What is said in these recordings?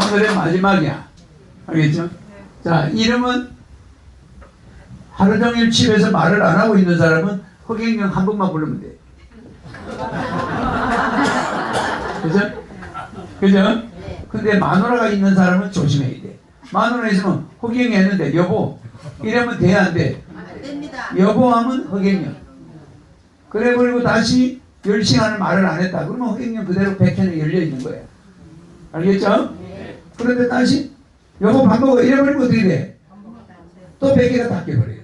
오늘의 마지막이야. 알겠죠? 자, 이름은 하루 종일 집에서 말을 안 하고 있는 사람은 허경영 한 번만 부르면 돼. 그죠? 그죠? 근데 마누라가 있는 사람은 조심해야 돼. 마누라 있으면 허경영 했는데 여보 이러면 돼 안 돼? 안 됩니다. 여보 하면 허경영. 그래 버리고 다시 10시간을 말을 안 했다. 그러면 허경영 그대로 백현에 열려 있는 거야. 알겠죠? 그런데 다시 여보 밥 먹어 이래버리면 어떻게 돼? 또 백개가 닦여버려요.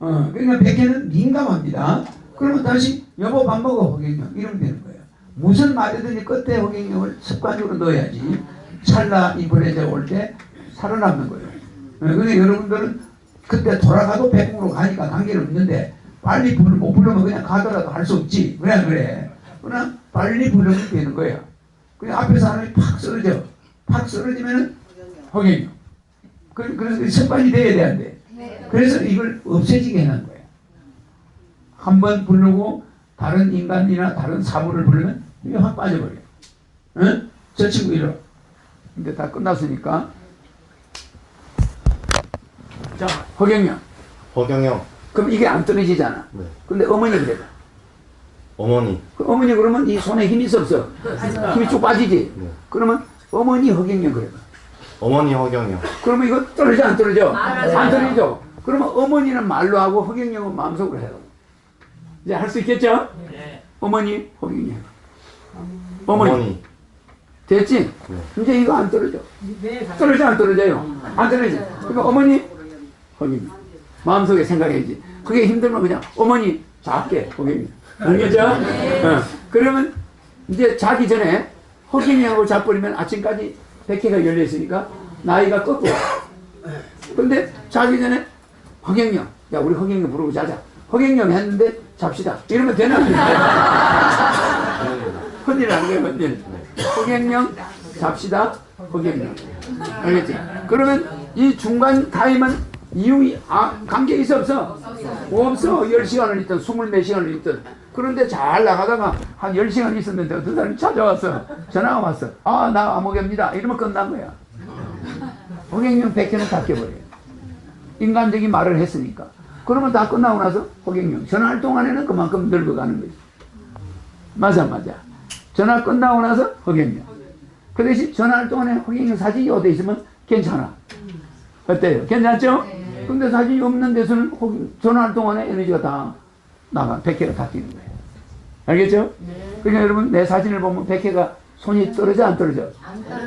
어, 그러니까 백개는 민감합니다. 그러면 다시 여보 밥 먹어 허경영 이러면 되는 거예요. 무슨 말이든지 끝에 허경영을 습관적으로 넣어야지 찰나 인플루엔자 올 때 살아남는 거예요. 어, 근데 여러분들은 그때 돌아가도 백으로 가니까 관계는 없는데 빨리 불, 못 부르면 그냥 가더라도 할 수 없지. 그래 안 그래? 그러나 빨리 부르면 되는 거예요. 그냥 앞에 사람이 팍 쓰러져. 팍 쓰러지면은 허경영. 그- 그래서 그 습관이 돼야 돼, 안 돼? 그래서 이걸 없애지게 해놓은 거예요. 한 번 부르고 다른 인간이나 다른 사물을 부르면 이게 확 빠져버려요. 응? 저 친구 이러. 근데 다 끝났으니까. 자, 허경영. 허경영 그럼 이게 안 떨어지잖아. 네. 근데 어머니 그래. 어머니 그 어머니 그러면 이 손에 힘이 있어 없어? 힘이 쭉 빠지지? 네. 그러면 어머니 허경영 그래. 어머니 허경영 그러면 이거 떨어져 안 떨어져? 안 떨어지죠? 그러면 어머니는 말로 하고 허경영은 마음속으로 해요. 이제 할 수 있겠죠? 어머니 허경영. 어머니. 어머니 됐지? 네. 이제 이거 안 떨어져. 떨어져 안 떨어져요? 안 떨어져. 그러니까 어머니 허경영. 마음속에 생각해야지. 그게 힘들면 그냥 어머니 작게 허경영. 알겠죠? 어. 그러면 이제 자기 전에 허경영하고 자버리면 아침까지 백회가 열려 있으니까 나이가 꺾고. 근데 자기 전에 허경영. 야 우리 허경영 부르고 자자. 허경영 했는데 잡시다. 이러면 되나? 안 되나? 헌일 안 돼요, 헌일. 허경영 잡시다. 허경영. 알겠지? 그러면 이 중간 타임은 이유, 아, 관계 있어, 없어? 없어. 10시간을 있든, 20몇 시간을 있든. 그런데 잘 나가다가 한 10시간 있었는데 어떤 사람이 찾아왔어. 전화가 왔어. 아, 나 암흑입니다. 이러면 끝난 거야. 허경영 100개는 닦여버려요. 인간적인 말을 했으니까. 그러면 다 끝나고 나서 허경영. 전화할 동안에는 그만큼 늙어가는 거지. 맞아, 맞아. 전화 끝나고 나서 허경영. 그 대신 전화할 동안에 허경영 사진이 어디 있으면 괜찮아. 어때요? 괜찮죠? 근데 사진이 없는 데서는 전화할 동안에 에너지가 다 나가, 100개가 다 뛰는 거예요. 알겠죠? 그러니까 여러분, 내 사진을 보면 100개가 손이 떨어져, 안 떨어져?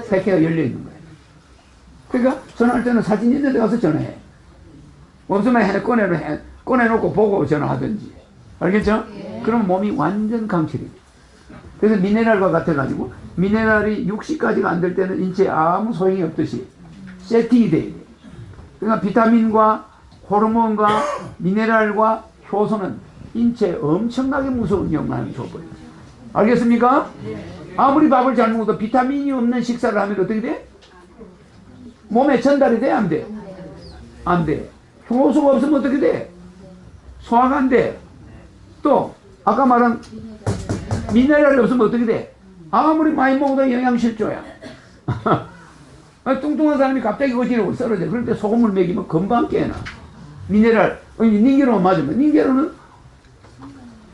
100개가 열려 있는 거예요. 그러니까 전화할 때는 사진 있는 데 가서 전화해. 없으면 해, 꺼내놓, 해, 꺼내놓고 보고 전화하든지. 알겠죠? 그럼 몸이 완전 강철이 돼. 그래서 미네랄과 같아가지고, 미네랄이 60까지가 안 될 때는 인체에 아무 소용이 없듯이 세팅이 돼야 돼. 그러니까 비타민과 호르몬과 미네랄과 효소는 인체에 엄청나게 무서운 영향을 줘버려요. 알겠습니까? 아무리 밥을 잘 먹어도 비타민이 없는 식사를 하면 어떻게 돼? 몸에 전달이 돼? 안 돼? 안 돼. 효소가 없으면 어떻게 돼? 소화가 안 돼. 또, 아까 말한 미네랄이 없으면 어떻게 돼? 아무리 많이 먹어도 영양실조야. 아, 뚱뚱한 사람이 갑자기 어지러워 쓰러져. 때 소금을 먹이면 금방 깨나. 미네랄, 닌게로만 맞으면. 닌게로는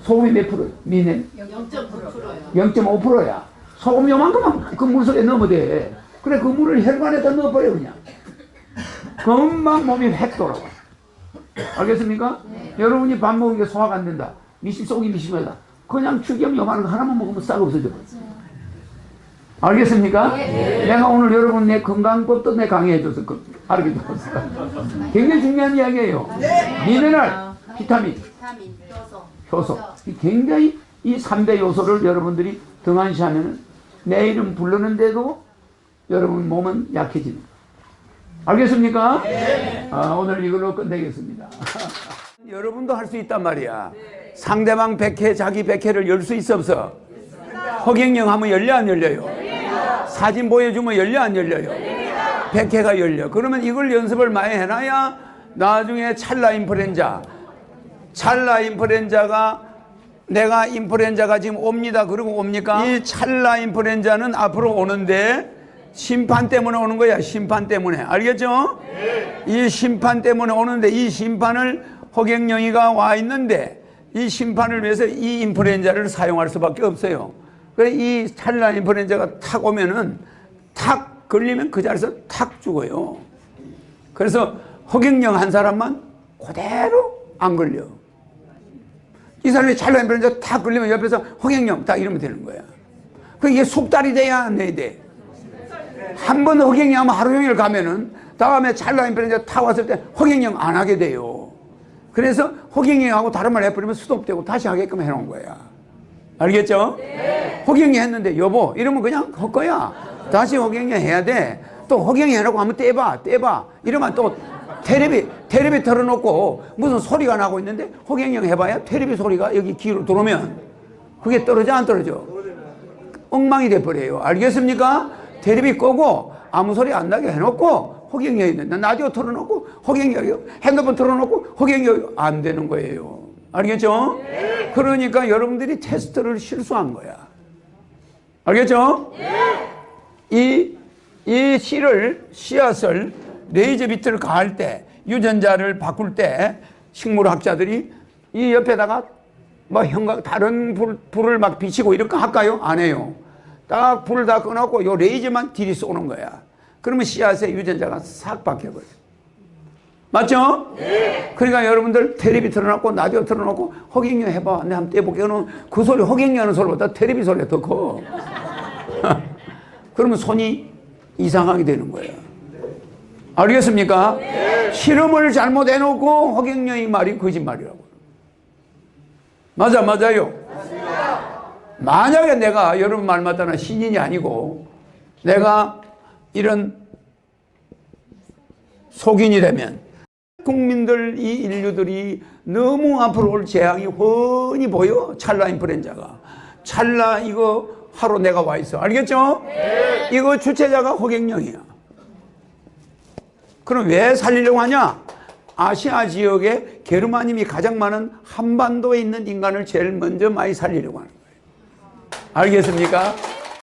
소금이 몇 프로? 미네 0.9%요. 0.5%야. 소금 요만큼만 그 물속에 넣으면 돼. 그래, 그 물을 혈관에다 넣어버려, 그냥. 금방 몸이 획 돌아와. 알겠습니까? 여러분이 밥 먹은 게 소화가 안 된다. 미심, 속이 미심하다. 그냥 추경 요만한 거 하나만 먹으면 싹 없어져. 알겠습니까? 내가 오늘 여러분 내 건강법도 내 강의해줘서 그, 알게 되었어. 굉장히 중요한 이야기예요. 미네랄, 비타민, 비타민, 효소. 굉장히 이 3대 요소를 여러분들이 등한시하면 내 이름 부르는데도 여러분 몸은 약해집니다. 알겠습니까? 아, 오늘 이걸로 끝내겠습니다. 여러분도 할 수 있단 말이야. 상대방 백회, 자기 백회를 열 수 있어 없어? 허경영 하면 열려 안 열려요? 사진 보여주면 열려 안 열려요? 백회가 열려. 그러면 이걸 연습을 많이 해놔야 나중에 찰나 인플루엔자, 찰나 인플루엔자가 내가 인플루엔자가 지금 옵니다. 그러고 옵니까? 이 찰나 인플루엔자는 앞으로 오는데 심판 때문에 오는 거야. 심판 때문에. 알겠죠? 이 심판 때문에 오는데 이 심판을 허경영이가 와 있는데 이 심판을 위해서 이 인플루엔자를 사용할 수밖에 없어요. 그래 이 찰나 인플루엔자가 탁 오면은 탁 걸리면 그 자리에서 탁 죽어요. 그래서 허경영 한 사람만 그대로 안 걸려. 이 사람이 찰나 인플루엔자 탁 걸리면 옆에서 허경영 딱 이러면 되는 거야. 그 이게 속달이 돼야 안 돼야 돼. 한 번 허경영 하면 하루 종일 가면은 다음에 찰나 인플루엔자 탁 왔을 때 허경영 안 하게 돼요. 그래서 허경영하고 다른 말 해버리면 스톱되고 다시 하게끔 해놓은 거야. 알겠죠? 허경영 했는데 여보 이러면 그냥 할 거야. 다시 허경영 해야 돼. 또 허경영 해놓고 한번 떼봐 떼봐 이러면 또 테레비 테레비 틀어놓고 무슨 소리가 나고 있는데 허경영 해봐야 테레비 소리가 여기 귀로 들어오면 그게 떨어져 안 떨어져? 엉망이 돼버려요. 알겠습니까? 테레비 끄고 아무 소리 안 나게 해놓고 허경영이 있는데 라디오 틀어놓고 허경영이 핸드폰 틀어놓고 허경영이 안 되는 거예요. 알겠죠? 그러니까 여러분들이 테스트를 실수한 거야. 알겠죠? 이, 이 씨를, 씨앗을 레이저 비트를 가할 때, 유전자를 바꿀 때, 식물학자들이 이 옆에다가 뭐 형광, 다른 불, 불을 막 비치고 이렇게 할까요? 안 해요. 딱 불을 다 꺼놓고 요 레이저만 들이 쏘는 거야. 그러면 씨앗의 유전자가 싹 바뀌어버려. 맞죠? 그러니까 여러분들 텔레비 틀어놓고 라디오 틀어놓고 허경영 해봐. 내가 한번 떼볼게. 그 소리 허경영 하는 소리보다 텔레비 소리가 더 커. 그러면 손이 이상하게 되는 거예요. 알겠습니까? 실험을 잘못 해놓고 허경영이 말이 거짓말이라고. 맞아, 맞아요. 만약에 내가 여러분 말 맞다나 신인이 아니고 내가 이런 속인이 되면 국민들 이 인류들이 너무 앞으로 올 재앙이 훤히 보여 찰나 인플루엔자가 찰나 이거 하러 내가 와 있어 알겠죠? 이거 주체자가 허경영이야 그럼 왜 살리려고 하냐? 아시아 지역에 게르마님이 가장 많은 한반도에 있는 인간을 제일 먼저 많이 살리려고 하는 거예요 알겠습니까?